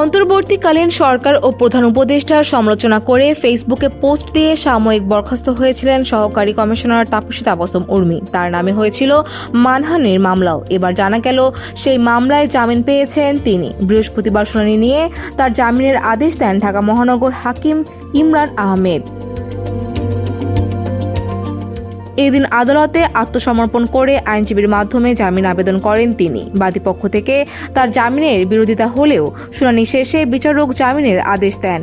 অন্তর্বর্তীকালীন সরকার ও প্রধান উপদেষ্টার সমালোচনা করে ফেসবুকে পোস্ট দিয়ে সাময়িক বরখাস্ত হয়েছিলেন সহকারী কমিশনার তাপসী তাবসম উর্মি। তার নামে হয়েছিল মানহানির মামলাও। এবার জানা গেল সেই মামলায় জামিন পেয়েছেন তিনি। বৃহস্পতিবার শুনানি নিয়ে তার জামিনের আদেশ দেন ঢাকা মহানগর হাকিম ইমরান আহমেদ। এদিন আদালতে আত্মসমর্পণ করে আইনজীবীর মাধ্যমে জামিন আবেদন করেন তিনি। বাদীপক্ষ থেকে তার জামিনের বিরোধিতা হলেও শুনানি শেষে বিচারক জামিনের আদেশ দেন।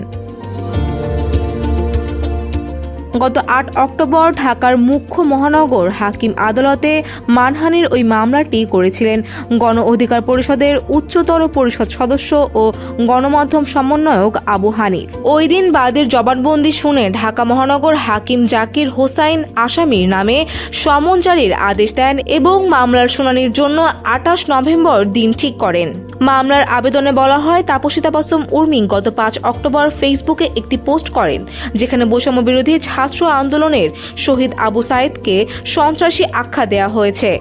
গত আট অক্টোবর ঢাকার মুখ্য মহানগর হাকিম আদালতে মানহানির ওই মামলাটি করেছিলেন। গণ অধিকার পরিষদের উচ্চতর পরিষদ সদস্য ও গণমাধ্যম সমন্বয়ক আবু হানিফ। ওই দিন বাদীর জবানবন্দি শুনে ঢাকা মহানগর হাকিম জাকির হোসাইন আসামির নামে সমন জারির আদেশ দেন এবং মামলার শুনানির জন্য আঠাশ নভেম্বর দিন ঠিক করেন। মামলার আবেদনে বলা হয় তাপসী তাপাসম উর্মি গত পাঁচ অক্টোবর ফেসবুকে একটি পোস্ট করেন, যেখানে বৈষম্য বিরোধী ছাত্র আন্দোলনের শহীদ আবু সাইদকে সন্ত্রাসী আখ্যা দেওয়া হয়েছে।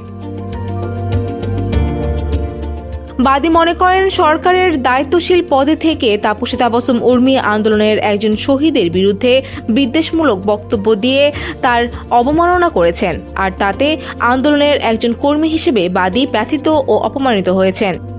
বাদী মনে করেন, সরকারের দায়িত্বশীল পদে থেকে তাপসী তাবসম উর্মি আন্দোলনের একজন শহীদের বিরুদ্ধে বিদ্বেষমূলক বক্তব্য দিয়ে তার অবমাননা করেছেন, আর তাতে আন্দোলনের একজন কর্মী হিসেবে বাদী ব্যথিত ও অপমানিত হয়েছেন।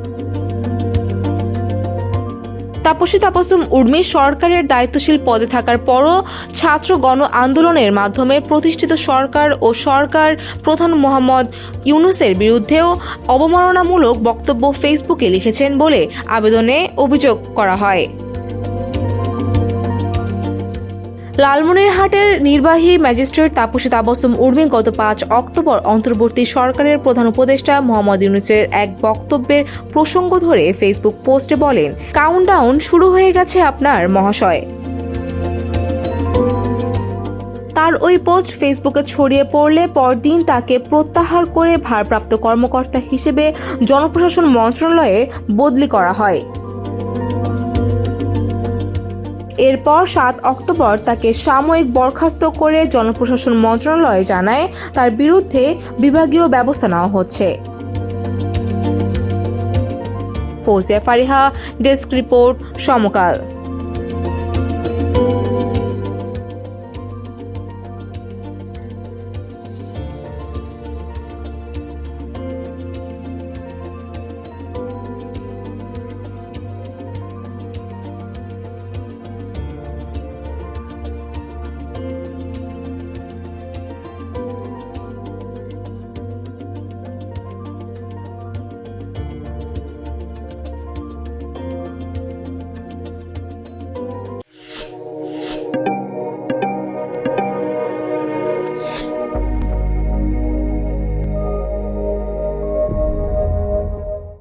তাপসী তাপসুম উর্মি সরকারের দায়িত্বশীল পদে থাকার পরও ছাত্র গণ আন্দোলনের মাধ্যমে প্রতিষ্ঠিত সরকার ও সরকার প্রধান মোহাম্মদ ইউনুসের বিরুদ্ধেও অবমাননামূলক বক্তব্য ফেসবুকে লিখেছেন বলে আবেদনে অভিযোগ করা হয়। লালমনিরহাটের নির্বাহী ম্যাজিস্ট্রেট তাপসী তাবসম উর্মি গত পাঁচ অক্টোবর অন্তর্বর্তী সরকারের প্রধান উপদেষ্টা মোহাম্মদ ইউনুসের এক বক্তব্যের প্রসঙ্গ ধরে ফেসবুক পোস্টে বলেন কাউন্টডাউন শুরু হয়ে গেছে আপনার মহাশয়। তার ওই পোস্ট ফেসবুকে ছড়িয়ে পড়লে পরদিন তাকে প্রত্যাহার করে ভারপ্রাপ্ত কর্মকর্তা হিসেবে জনপ্রশাসন মন্ত্রণালয়ে বদলি করা হয়। এরপর সাত অক্টোবর তাকে সাময়িক বরখাস্ত করে জনপ্রশাসন মন্ত্রণালয় জানায়, তার বিরুদ্ধে বিভাগীয় ব্যবস্থা নেওয়া হচ্ছে। Fauzia Fariha, desk report, Samakal.